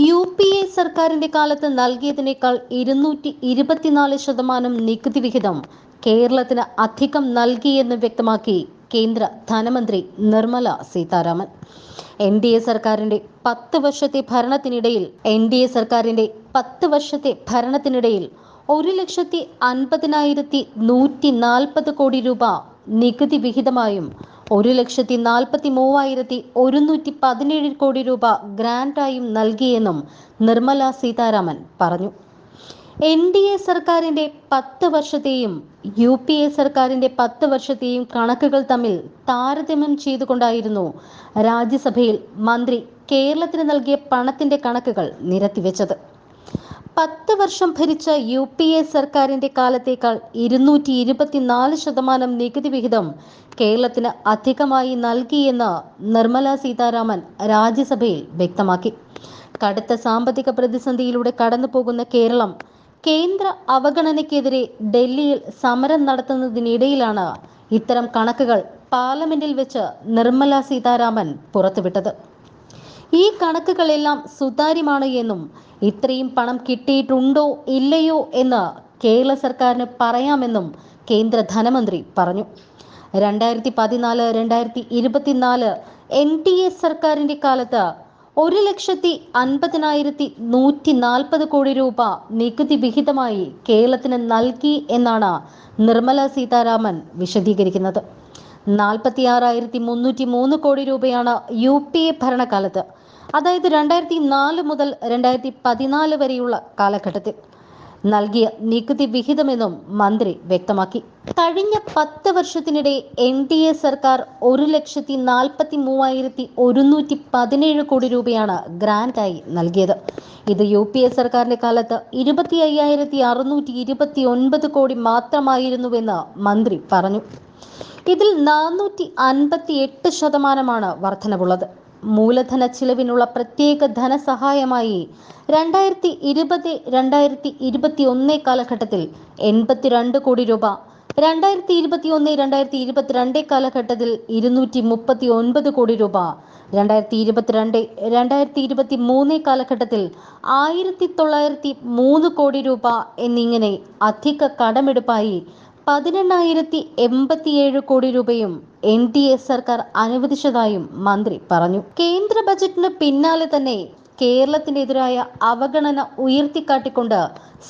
U P A സർക്കാരിന്റെ കാലത്ത് നൽകിയതിനേക്കാൾ ഇരുന്നൂറ്റി ഇരുപത്തിനാല് ശതമാനം നികുതി വിഹിതം കേരളത്തിന് അധികം നൽകിയെന്ന് വ്യക്തമാക്കി കേന്ദ്ര ധനമന്ത്രി Nirmala Sitharaman. N D A സർക്കാരിന്റെ പത്ത് വർഷത്തെ ഭരണത്തിനിടയിൽ എൻ ഡി എ സർക്കാരിന്റെ പത്ത് വർഷത്തെ ഭരണത്തിനിടയിൽ ഒരു ലക്ഷത്തി അൻപതിനായിരത്തി നൂറ്റി നാൽപ്പത് കോടി രൂപ നികുതി വിഹിതമായും ഒരു ലക്ഷത്തി നാൽപ്പത്തി മൂവായിരത്തി ഒരുന്നൂറ്റി പതിനേഴ് കോടി രൂപ ഗ്രാന്റായും നൽകിയെന്നും നിർമ്മല സീതാരാമൻ പറഞ്ഞു. എൻ ഡി എ സർക്കാരിന്റെ പത്ത് വർഷത്തെയും യു പി എ സർക്കാരിന്റെ പത്ത് വർഷത്തെയും കണക്കുകൾ തമ്മിൽ താരതമ്യം ചെയ്തുകൊണ്ടായിരുന്നു രാജ്യസഭയിൽ മന്ത്രി കേരളത്തിന് നൽകിയ പണത്തിന്റെ കണക്കുകൾ നിരത്തിവെച്ചത്. പത്ത് വർഷം ഭരിച്ച യു പി എ സർക്കാരിന്റെ കാലത്തേക്കാൾ ഇരുന്നൂറ്റി ഇരുപത്തിനാല് ശതമാനം നികുതി വിഹിതം കേരളത്തിന് അധികമായി നൽകിയെന്ന് നിർമ്മല സീതാരാമൻ രാജ്യസഭയിൽ വ്യക്തമാക്കി. കടുത്ത സാമ്പത്തിക പ്രതിസന്ധിയിലൂടെ കടന്നുപോകുന്ന കേരളം കേന്ദ്ര അവഗണനയ്ക്കെതിരെ ഡൽഹിയിൽ സമരം നടത്തുന്നതിനിടയിലാണ് ഇത്തരം കണക്കുകൾ പാർലമെന്റിൽ വെച്ച് നിർമ്മല സീതാരാമൻ പുറത്തുവിട്ടത്. ഈ കണക്കുകളെല്ലാം സുതാര്യമാണ് എന്നും ഇത്രയും പണം കിട്ടിയിട്ടുണ്ടോ ഇല്ലയോ എന്ന് കേരള സർക്കാരിന് പറയാമെന്നും കേന്ദ്ര ധനമന്ത്രി പറഞ്ഞു. രണ്ടായിരത്തി പതിനാല് രണ്ടായിരത്തി ഇരുപത്തിനാല് എൻ ഡി എ സർക്കാരിന്റെ കാലത്ത് ഒരു ലക്ഷത്തി അൻപതിനായിരത്തി നൂറ്റി നാൽപ്പത് കോടി രൂപ നികുതി വിഹിതമായി കേരളത്തിന് നൽകി എന്നാണ് നിർമ്മല സീതാരാമൻ വിശദീകരിക്കുന്നത്. നാൽപ്പത്തി ആറായിരത്തി മുന്നൂറ്റി മൂന്ന് കോടി രൂപയാണ് യു പി എ ഭരണകാലത്ത്. അതായത് രണ്ടായിരത്തി നാല് മുതൽ രണ്ടായിരത്തി പതിനാല് വരെയുള്ള കാലഘട്ടത്തിൽ. നൽകിയ നികുതി വിഹിതമെന്നും മന്ത്രി വ്യക്തമാക്കി. കഴിഞ്ഞ പത്ത് വർഷത്തിനിടെ എൻ ഡി എ സർക്കാർ ഒരു ലക്ഷത്തി നാൽപ്പത്തി മൂവായിരത്തി ഒരുന്നൂറ്റി പതിനേഴ് കോടി രൂപയാണ് ഗ്രാന്റായി നൽകിയത്. ഇത് യു പി എ സർക്കാരിന്റെ കാലത്ത് ഇരുപത്തി അയ്യായിരത്തി അറുന്നൂറ്റി ഇരുപത്തി ഒൻപത് കോടി മാത്രമായിരുന്നുവെന്ന് മന്ത്രി പറഞ്ഞു. ഇതിൽ നാനൂറ്റി അൻപത്തി എട്ട് ശതമാനമാണ് വർധനവുള്ളത്. മൂലധന ചിലവിനുള്ള പ്രത്യേക ധനസഹായമായി രണ്ടായിരത്തി ഇരുപത് രണ്ടായിരത്തി ഇരുപത്തി ഒന്ന് കാലഘട്ടത്തിൽ എൺപത്തിരണ്ട് കോടി രൂപ രണ്ടായിരത്തി ഇരുപത്തി ഒന്ന് രണ്ടായിരത്തി ഇരുപത്തിരണ്ട് കാലഘട്ടത്തിൽ ഇരുന്നൂറ്റി മുപ്പത്തി ഒൻപത് കോടി രൂപ രണ്ടായിരത്തി ഇരുപത്തിരണ്ട് രണ്ടായിരത്തി ഇരുപത്തി മൂന്ന് കാലഘട്ടത്തിൽ ആയിരത്തി തൊള്ളായിരത്തി മൂന്ന് കോടി രൂപ എന്നിങ്ങനെ അധിക കടമെടുപ്പായി പതിനെണ്ണായിരത്തി എൺപത്തിയേഴ് കോടി രൂപയും എൻ ഡി എ സർക്കാർ അനുവദിച്ചതായും മന്ത്രി പറഞ്ഞു. കേന്ദ്ര ബജറ്റിന് പിന്നാലെ തന്നെ കേരളത്തിനെതിരായ അവഗണന ഉയർത്തിക്കാട്ടിക്കൊണ്ട്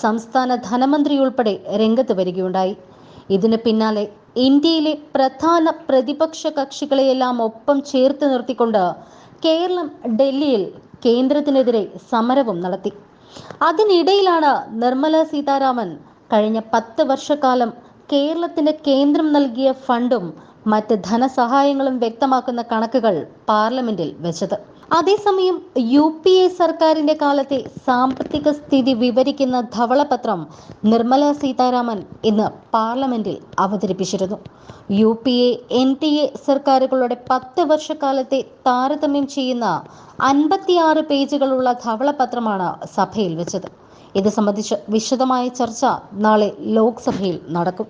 സംസ്ഥാന ധനമന്ത്രി ഉൾപ്പെടെ രംഗത്ത് വരികയുണ്ടായി. ഇതിന് പിന്നാലെ ഇന്ത്യയിലെ പ്രധാന പ്രതിപക്ഷ കക്ഷികളെയെല്ലാം ഒപ്പം ചേർത്ത് നിർത്തിക്കൊണ്ട് കേരളം ഡൽഹിയിൽ കേന്ദ്രത്തിനെതിരെ സമരവും നടത്തി. അതിനിടയിലാണ് നിർമ്മല സീതാരാമൻ കഴിഞ്ഞ പത്ത് വർഷക്കാലം കേരളത്തിന് കേന്ദ്രം നൽകിയ ഫണ്ടും മറ്റ് ധനസഹായങ്ങളും വ്യക്തമാക്കുന്ന കണക്കുകൾ പാർലമെന്റിൽ വെച്ചത്. അതേസമയം യു പി എ സർക്കാരിന്റെ കാലത്തെ സാമ്പത്തിക സ്ഥിതി വിവരിക്കുന്ന ധവളപത്രം നിർമ്മല സീതാരാമൻ ഇന്ന് പാർലമെന്റിൽ അവതരിപ്പിച്ചിരുന്നു. U P A N T A സർക്കാരുകളുടെ പത്ത് വർഷക്കാലത്തെ താരതമ്യം ചെയ്യുന്ന അൻപത്തിയാറ് പേജുകളുള്ള ധവളപത്രമാണ് സഭയിൽ വെച്ചത്. ഇത് സംബന്ധിച്ച് വിശദമായ ചർച്ച നാളെ ലോക്സഭയിൽ നടക്കും.